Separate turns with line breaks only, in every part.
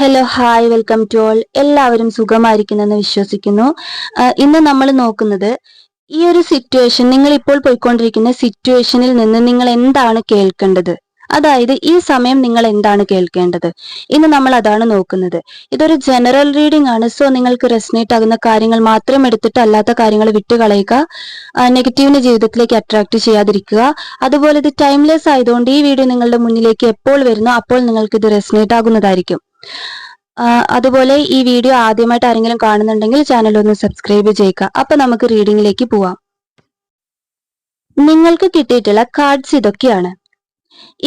Hello hi welcome to all എല്ലാവരും സുഖമായിരിക്കുന്നെന്ന് വിശ്വസിക്കുന്നു. ഇന്ന് നമ്മൾ നോക്കുന്നത് ഈ ഒരു സിറ്റുവേഷൻ നിങ്ങൾ ഇപ്പോൾ പോയിക്കൊണ്ടിരിക്കുന്ന സിറ്റുവേഷനിൽ നിന്ന് നിങ്ങൾ എന്താണ് കേൾക്കേണ്ടത്? അതായത് ഈ സമയം നിങ്ങൾ എന്താണ് കേൾക്കേണ്ടത്? ഇന്ന് നമ്മൾ അതാണ് നോക്കുന്നത്. ഇതൊരു ജനറൽ റീഡിംഗ് ആണ്. സോ നിങ്ങൾക്ക് റെസ്നേറ്റ് ആകുന്ന കാര്യങ്ങൾ മാത്രം എടുത്തിട്ട് അല്ലാത്ത കാര്യങ്ങൾ വിട്ടുകളയുക. നെഗറ്റീവിന്റെ ജീവിതത്തിലേക്ക് അട്രാക്ട് ചെയ്യാതിരിക്കുക. അതുപോലെ ഇത് ടൈംലെസ് ആയതുകൊണ്ട് ഈ വീഡിയോ നിങ്ങളുടെ മുന്നിലേക്ക് എപ്പോൾ വരുന്നോ അപ്പോൾ നിങ്ങൾക്ക് ഇത് റെസ്നേറ്റ് ആകുന്നതായിരിക്കും. അതുപോലെ ഈ വീഡിയോ ആദ്യമായിട്ട് ആരെങ്കിലും കാണുന്നുണ്ടെങ്കിൽ ചാനൽ ഒന്ന് സബ്സ്ക്രൈബ് ചെയ്യുക അപ്പൊ നമുക്ക് റീഡിംഗിലേക്ക് പോവാം. നിങ്ങൾക്ക് കിട്ടിയിട്ടുള്ള കാർഡ്സ് ഇതൊക്കെയാണ്.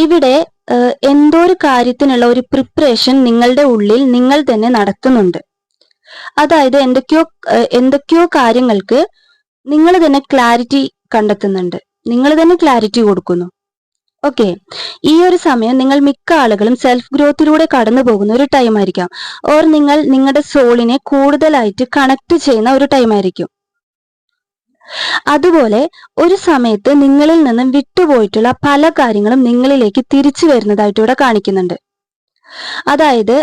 ഇവിടെ എന്തോ ഒരു കാര്യത്തിനുള്ള ഒരു പ്രിപ്പറേഷൻ നിങ്ങളുടെ ഉള്ളിൽ നിങ്ങൾ തന്നെ നടത്തുന്നുണ്ട്. അതായത് എന്തൊക്കെയോ എന്തൊക്കെയോ കാര്യങ്ങൾക്ക് നിങ്ങൾ തന്നെ ക്ലാരിറ്റി കണ്ടെത്തുന്നുണ്ട്. നിങ്ങൾ തന്നെ ക്ലാരിറ്റി കൊടുക്കുന്നു. ഓക്കെ ഈ ഒരു സമയം നിങ്ങൾ മിക്ക ആളുകളും സെൽഫ് ഗ്രോത്തിലൂടെ കടന്നു പോകുന്ന ഒരു ടൈം ആയിരിക്കാം. ഓർ നിങ്ങൾ നിങ്ങളുടെ സോളിനെ കൂടുതലായിട്ട് കണക്ട് ചെയ്യുന്ന ഒരു ടൈം ആയിരിക്കും. അതുപോലെ ഒരു സമയത്ത് നിങ്ങളിൽ നിന്നും വിട്ടുപോയിട്ടുള്ള പല കാര്യങ്ങളും നിങ്ങളിലേക്ക് തിരിച്ചു വരുന്നതായിട്ട് ഇവിടെ കാണിക്കുന്നുണ്ട്. അതായത്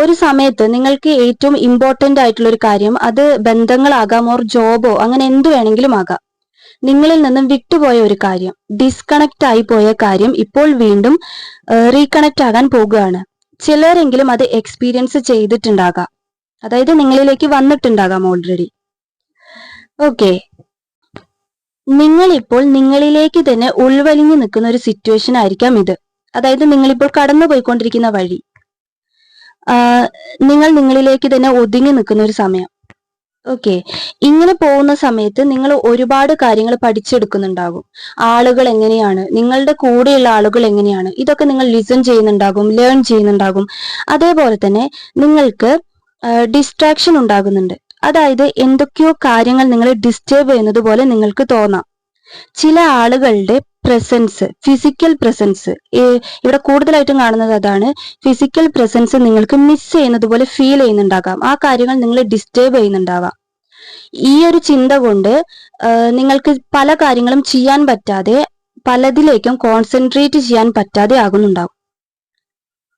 ഒരു സമയത്ത് നിങ്ങൾക്ക് ഏറ്റവും ഇമ്പോർട്ടന്റ് ആയിട്ടുള്ള ഒരു കാര്യം അത് ബന്ധങ്ങളാകാം ഓർ ജോബോ അങ്ങനെ എന്ത് വേണമെങ്കിലും ആകാം. നിങ്ങളിൽ നിന്നും വിട്ടുപോയ ഒരു കാര്യം ഡിസ്കണക്ട് ആയി പോയ കാര്യം ഇപ്പോൾ വീണ്ടും റീകണക്ട് ആകാൻ പോകുകയാണ്. ചിലരെങ്കിലും അത് എക്സ്പീരിയൻസ് ചെയ്തിട്ടുണ്ടാകാം. അതായത് നിങ്ങളിലേക്ക് വന്നിട്ടുണ്ടാകാം ഓൾറെഡി ഓക്കെ നിങ്ങൾ ഇപ്പോൾ നിങ്ങളിലേക്ക് തന്നെ ഉൾവലിഞ്ഞു നിൽക്കുന്ന ഒരു സിറ്റുവേഷൻ ആയിരിക്കാം ഇത്. അതായത് നിങ്ങളിപ്പോൾ കടന്നു പോയിക്കൊണ്ടിരിക്കുന്ന വഴി നിങ്ങൾ നിങ്ങളിലേക്ക് തന്നെ ഒതുങ്ങി നിൽക്കുന്ന ഒരു സമയം. ഓക്കെ ഇങ്ങനെ പോകുന്ന സമയത്ത് നിങ്ങൾ ഒരുപാട് കാര്യങ്ങൾ പഠിച്ചെടുക്കുന്നുണ്ടാകും. ആളുകൾ എങ്ങനെയാണ്? നിങ്ങളുടെ കൂടെയുള്ള ആളുകൾ എങ്ങനെയാണ്? ഇതൊക്കെ നിങ്ങൾ ലിസൺ ചെയ്യുന്നുണ്ടാകും ലേൺ ചെയ്യുന്നുണ്ടാകും. അതേപോലെ തന്നെ നിങ്ങൾക്ക് ഡിസ്ട്രാക്ഷൻ ഉണ്ടാകുന്നുണ്ട്. അതായത് എന്തൊക്കെയോ കാര്യങ്ങൾ നിങ്ങളെ ഡിസ്റ്റേബ് ചെയ്യുന്നത് പോലെ നിങ്ങൾക്ക് തോന്നാം. ചില ആളുകളുടെ പ്രസൻസ് ഫിസിക്കൽ പ്രസൻസ് ഇവിടെ കൂടുതലായിട്ടും കാണുന്നത് അതാണ് ഫിസിക്കൽ പ്രസൻസ് നിങ്ങൾക്ക് മിസ് ചെയ്യുന്നത് പോലെ ഫീൽ ചെയ്യുന്നുണ്ടാകാം. ആ കാര്യങ്ങൾ നിങ്ങളെ ഡിസ്റ്റേബ് ചെയ്യുന്നുണ്ടാവാം. ഈ ഒരു ചിന്ത കൊണ്ട് നിങ്ങൾക്ക് പല കാര്യങ്ങളും ചെയ്യാൻ പറ്റാതെ പലതിലേക്കും കോൺസെൻട്രേറ്റ് ചെയ്യാൻ പറ്റാതെ ആകുന്നുണ്ടാവും.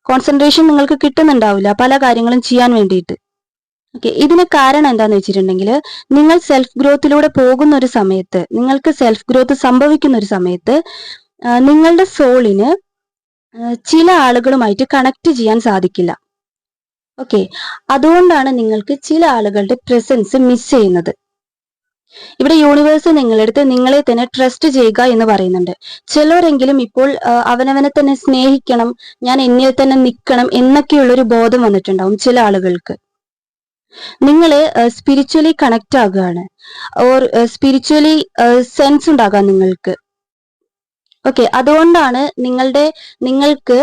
കോൺസെൻട്രേഷൻ നിങ്ങൾക്ക് കിട്ടുന്നുണ്ടാവില്ല പല കാര്യങ്ങളും ചെയ്യാൻ വേണ്ടിയിട്ട്. ഓക്കെ ഇതിന് കാരണം എന്താന്ന് വെച്ചിട്ടുണ്ടെങ്കിൽ നിങ്ങൾ സെൽഫ് ഗ്രോത്തിലൂടെ പോകുന്ന ഒരു സമയത്ത് നിങ്ങൾക്ക് സെൽഫ് ഗ്രോത്ത് സംഭവിക്കുന്ന ഒരു സമയത്ത് നിങ്ങളുടെ സോളിന് ചില ആളുകളുമായിട്ട് കണക്ട് ചെയ്യാൻ സാധിക്കില്ല. ഓക്കെ അതുകൊണ്ടാണ് നിങ്ങൾക്ക് ചില ആളുകളുടെ പ്രസൻസ് മിസ് ചെയ്യുന്നത്. ഇവിടെ യൂണിവേഴ്സ് നിങ്ങളെടുത്ത് നിങ്ങളെ തന്നെ ട്രസ്റ്റ് ചെയ്യുക എന്ന് പറയുന്നുണ്ട്. ചിലരെങ്കിലും ഇപ്പോൾ അവനവനെ തന്നെ സ്നേഹിക്കണം ഞാൻ എന്നിൽ തന്നെ നിൽക്കണം എന്നൊക്കെയുള്ള ഒരു ബോധം വന്നിട്ടുണ്ടാവും ചില ആളുകൾക്ക്. നിങ്ങൾ സ്പിരിച്വലി കണക്ട് ആകുകയാണ്. ഓർ സ്പിരിച്വലി സെൻസ് ഉണ്ടാകാം നിങ്ങൾക്ക്. ഓക്കെ അതുകൊണ്ടാണ് നിങ്ങളുടെ നിങ്ങൾക്ക്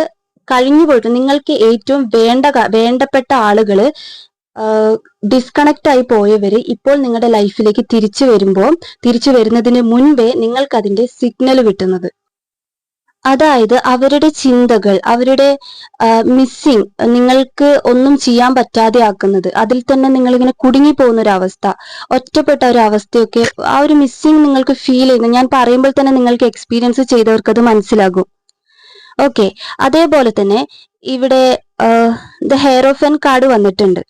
കഴിഞ്ഞു പോയിട്ട് നിങ്ങൾക്ക് ഏറ്റവും വേണ്ട വേണ്ടപ്പെട്ട ആളുകൾ ഡിസ്കണക്ട് ആയി പോയവര് ഇപ്പോൾ നിങ്ങളുടെ ലൈഫിലേക്ക് തിരിച്ചു വരുമ്പോൾ തിരിച്ചു വരുന്നതിന് മുൻപേ നിങ്ങൾക്ക് അതിന്റെ സിഗ്നൽ കിട്ടുന്നത്. അതായത് അവരുടെ ചിന്തകൾ അവരുടെ മിസ്സിങ് നിങ്ങൾക്ക് ഒന്നും ചെയ്യാൻ പറ്റാതെ ആക്കുന്നത് അതിൽ തന്നെ നിങ്ങൾ ഇങ്ങനെ കുടുങ്ങി പോകുന്ന ഒരു അവസ്ഥ ഒറ്റപ്പെട്ട ഒരു അവസ്ഥയൊക്കെ ആ ഒരു മിസ്സിങ് നിങ്ങൾക്ക് ഫീൽ ചെയ്യുന്നു ഞാൻ പറയുമ്പോൾ തന്നെ നിങ്ങൾക്ക് എക്സ്പീരിയൻസ് ചെയ്തവർക്ക് അത് മനസ്സിലാകും. ഓക്കെ അതേപോലെ തന്നെ ഇവിടെ ദ എൻ കാർഡ് വന്നിട്ടുണ്ട്.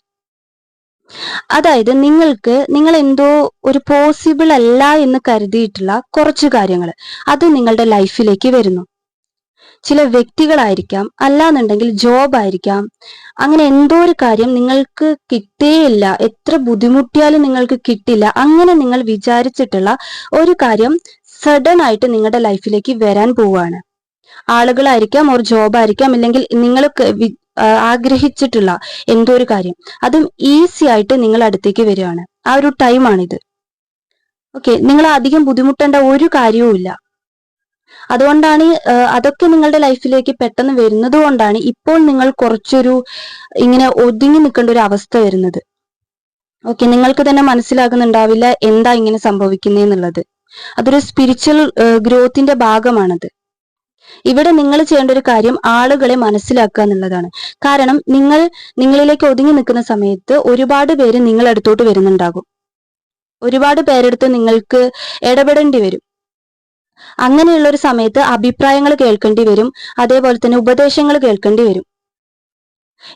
അതായത് നിങ്ങൾക്ക് നിങ്ങൾ എന്തോ ഒരു പോസിബിൾ അല്ല എന്ന് കരുതിയിട്ടുള്ള കുറച്ച് കാര്യങ്ങൾ അത് നിങ്ങളുടെ ലൈഫിലേക്ക് വരുന്നു. ചില വ്യക്തികളായിരിക്കാം അല്ലാന്നുണ്ടെങ്കിൽ ജോബ് ആയിരിക്കാം. അങ്ങനെ എന്തോ ഒരു കാര്യം നിങ്ങൾക്ക് കിട്ടേയില്ല. എത്ര ബുദ്ധിമുട്ടിയാലും നിങ്ങൾക്ക് കിട്ടില്ല. അങ്ങനെ നിങ്ങൾ വിചാരിച്ചിട്ടുള്ള ഒരു കാര്യം സഡൻ ആയിട്ട് നിങ്ങളുടെ ലൈഫിലേക്ക് വരാൻ പോവുകയാണ്. ആളുകളായിരിക്കാം ഒരു ജോബ് ആയിരിക്കാം അല്ലെങ്കിൽ നിങ്ങൾ ആഗ്രഹിച്ചിട്ടുള്ള എന്തോ ഒരു കാര്യം. അതും ഈസി ആയിട്ട് നിങ്ങൾ അടുത്തേക്ക് വരികയാണ്. ആ ഒരു ടൈമാണിത് ഓക്കെ നിങ്ങൾ അധികം ബുദ്ധിമുട്ടേണ്ട ഒരു കാര്യവും ഇല്ല അതുകൊണ്ടാണ് അതൊക്കെ നിങ്ങളുടെ ലൈഫിലേക്ക് പെട്ടെന്ന് വരുന്നത് കൊണ്ടാണ് ഇപ്പോൾ നിങ്ങൾ കുറച്ചൊരു ഇങ്ങനെ ഒതുങ്ങി നിൽക്കേണ്ട ഒരു അവസ്ഥ വരുന്നത്. ഓക്കെ നിങ്ങൾക്ക് തന്നെ മനസ്സിലാകുന്നുണ്ടാവില്ല എന്താ ഇങ്ങനെ സംഭവിക്കുന്നതെന്നുള്ളത് അതൊരു സ്പിരിച്വൽ ഗ്രോത്തിന്റെ ഭാഗമാണത്. ഇവിടെ നിങ്ങൾ ചെയ്യേണ്ട ഒരു കാര്യം ആളുകളെ മനസ്സിലാക്കുക എന്നുള്ളതാണ്. കാരണം നിങ്ങൾ നിങ്ങളിലേക്ക് ഒതുങ്ങി നിൽക്കുന്ന സമയത്ത് ഒരുപാട് പേര് നിങ്ങളടുത്തോട്ട് വരുന്നുണ്ടാകും. ഒരുപാട് പേരെടുത്ത് നിങ്ങൾക്ക് ഇടപെടേണ്ടി വരും. അങ്ങനെയുള്ള ഒരു സമയത്ത് അഭിപ്രായങ്ങൾ കേൾക്കേണ്ടി വരും അതേപോലെ തന്നെ ഉപദേശങ്ങൾ കേൾക്കേണ്ടി വരും.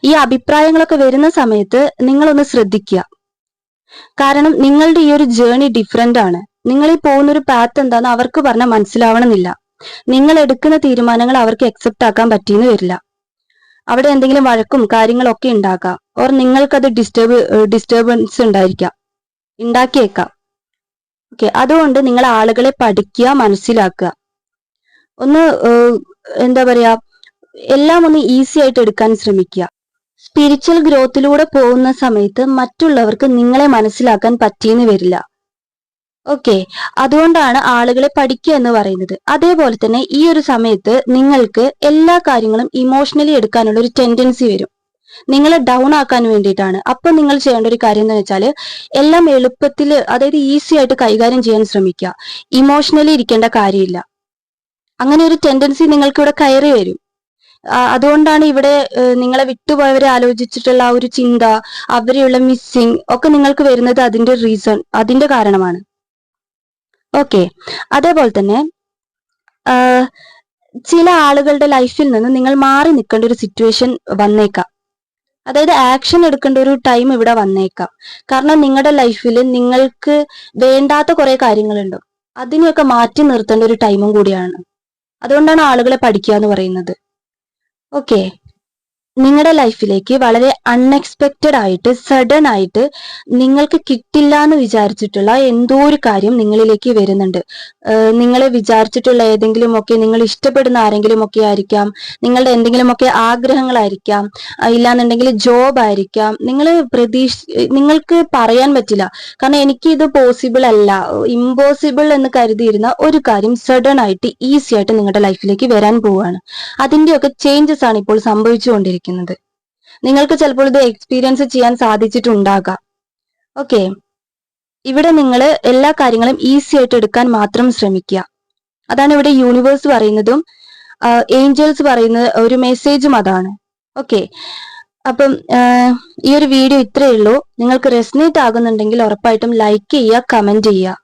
ഈ അഭിപ്രായങ്ങളൊക്കെ വരുന്ന സമയത്ത് നിങ്ങളൊന്ന് ശ്രദ്ധിക്കുക. കാരണം നിങ്ങളുടെ ഈ ഒരു ജേണി ഡിഫറെന്റ് ആണ്. നിങ്ങൾ ഈ പോകുന്ന ഒരു പാത്ത് എന്താന്ന് അവർക്ക് പറഞ്ഞാൽ മനസ്സിലാവണമെന്നില്ല. നിങ്ങൾ എടുക്കുന്ന തീരുമാനങ്ങൾ അവർക്ക് അക്സെപ്റ്റ് ആക്കാൻ പറ്റിയെന്ന് വരില്ല. അവിടെ എന്തെങ്കിലും വഴക്കും കാര്യങ്ങളൊക്കെ ഉണ്ടാക്കാം. ഓർ നിങ്ങൾക്കത് ഡിസ്റ്റർബ് ഡിസ്റ്റർബൻസ് ഉണ്ടായിരിക്കാം. ഉണ്ടാക്കിയേക്കാം. ഓക്കെ അതുകൊണ്ട് നിങ്ങൾ ആളുകളെ പഠിക്കുക മനസ്സിലാക്കുക. ഒന്ന് എന്താ പറയാ എല്ലാം ഒന്ന് ഈസി ആയിട്ട് എടുക്കാൻ ശ്രമിക്കുക. സ്പിരിച്വൽ ഗ്രോത്തിലൂടെ പോകുന്ന സമയത്ത് മറ്റുള്ളവർക്ക് നിങ്ങളെ മനസ്സിലാക്കാൻ പറ്റിയെന്ന് വരില്ല. ഓക്കെ അതുകൊണ്ടാണ് ആളുകളെ പഠിക്കുക എന്ന് പറയുന്നത്. അതേപോലെ തന്നെ ഈ ഒരു സമയത്ത് നിങ്ങൾക്ക് എല്ലാ കാര്യങ്ങളും ഇമോഷണലി എടുക്കാനുള്ള ഒരു ടെൻഡൻസി വരും. നിങ്ങളെ ഡൗൺ ആക്കാൻ വേണ്ടിയിട്ടാണ്. അപ്പൊ നിങ്ങൾ ചെയ്യേണ്ട ഒരു കാര്യം എന്ന് വെച്ചാൽ എല്ലാം എളുപ്പത്തിൽ അതായത് ഈസി ആയിട്ട് കൈകാര്യം ചെയ്യാൻ ശ്രമിക്കുക. ഇമോഷണലി ഇരിക്കേണ്ട കാര്യമില്ല. അങ്ങനെ ഒരു ടെൻഡൻസി നിങ്ങൾക്ക് ഇവിടെ കയറി വരും. അതുകൊണ്ടാണ് ഇവിടെ നിങ്ങളെ വിട്ടുപോയവരെ ആലോചിച്ചിട്ടുള്ള ആ ഒരു ചിന്ത അവരെയുള്ള മിസ്സിങ് ഒക്കെ നിങ്ങൾക്ക് വരുന്നത് അതിന്റെ റീസൺ അതിന്റെ കാരണമാണ്. ഓക്കെ അതേപോലെ തന്നെ ചില ആളുകളുടെ ലൈഫിൽ നിന്ന് നിങ്ങൾ മാറി നിൽക്കേണ്ട ഒരു സിറ്റുവേഷൻ വന്നേക്കാം. അതായത് ആക്ഷൻ എടുക്കേണ്ട ഒരു ടൈം ഇവിടെ വന്നേക്കാം. കാരണം നിങ്ങളുടെ ലൈഫിൽ നിങ്ങൾക്ക് വേണ്ടാത്ത കുറെ കാര്യങ്ങളുണ്ട്. അതിനെയൊക്കെ മാറ്റി നിർത്തേണ്ട ഒരു ടൈമും കൂടിയാണ്. അതുകൊണ്ടാണ് ആളുകളെ പഠിക്കുക എന്ന് പറയുന്നത്. ഓക്കെ നിങ്ങളുടെ ലൈഫിലേക്ക് വളരെ അൺഎക്സ്പെക്റ്റഡ് ആയിട്ട് സഡൻ ആയിട്ട് നിങ്ങൾക്ക് കിട്ടില്ല എന്ന് വിചാരിച്ചിട്ടുള്ള എന്തോ ഒരു കാര്യം നിങ്ങളിലേക്ക് വരുന്നുണ്ട്. നിങ്ങളെ വിചാരിച്ചിട്ടുള്ള ഏതെങ്കിലും ഒക്കെ നിങ്ങൾ ഇഷ്ടപ്പെടുന്ന ആരെങ്കിലും ഒക്കെ ആയിരിക്കാം നിങ്ങളുടെ എന്തെങ്കിലുമൊക്കെ ആഗ്രഹങ്ങളായിരിക്കാം ഇല്ലാന്നുണ്ടെങ്കിൽ ജോബ് ആയിരിക്കാം. നിങ്ങൾ പ്രതീക്ഷ നിങ്ങൾക്ക് പറയാൻ പറ്റില്ല. കാരണം എനിക്ക് ഇത് പോസിബിൾ അല്ല. ഇമ്പോസിബിൾ എന്ന് കരുതിയിരുന്ന ഒരു കാര്യം സഡൻ ആയിട്ട് ഈസി ആയിട്ട് നിങ്ങളുടെ ലൈഫിലേക്ക് വരാൻ പോവുകയാണ്. അതിന്റെയൊക്കെ ചേഞ്ചസ് ആണ് ഇപ്പോൾ സംഭവിച്ചുകൊണ്ടിരിക്കുന്നത്. നിങ്ങൾക്ക് ചിലപ്പോൾ ഇത് എക്സ്പീരിയൻസ് ചെയ്യാൻ സാധിച്ചിട്ടുണ്ടാകാം. ഓക്കെ ഇവിടെ നിങ്ങൾ എല്ലാ കാര്യങ്ങളും ഈസി ആയിട്ട് എടുക്കാൻ മാത്രം ശ്രമിക്കുക. അതാണ് ഇവിടെ യൂണിവേഴ്സ് പറയുന്നതും ഏഞ്ചൽസ് പറയുന്ന ഒരു മെസ്സേജും അതാണ്. ഓക്കെ അപ്പം ഈ ഒരു വീഡിയോ ഇത്രയേ ഉള്ളൂ. നിങ്ങൾക്ക് റെസ്നേറ്റ് ആകുന്നുണ്ടെങ്കിൽ ഉറപ്പായിട്ടും ലൈക്ക് ചെയ്യുക കമന്റ് ചെയ്യുക.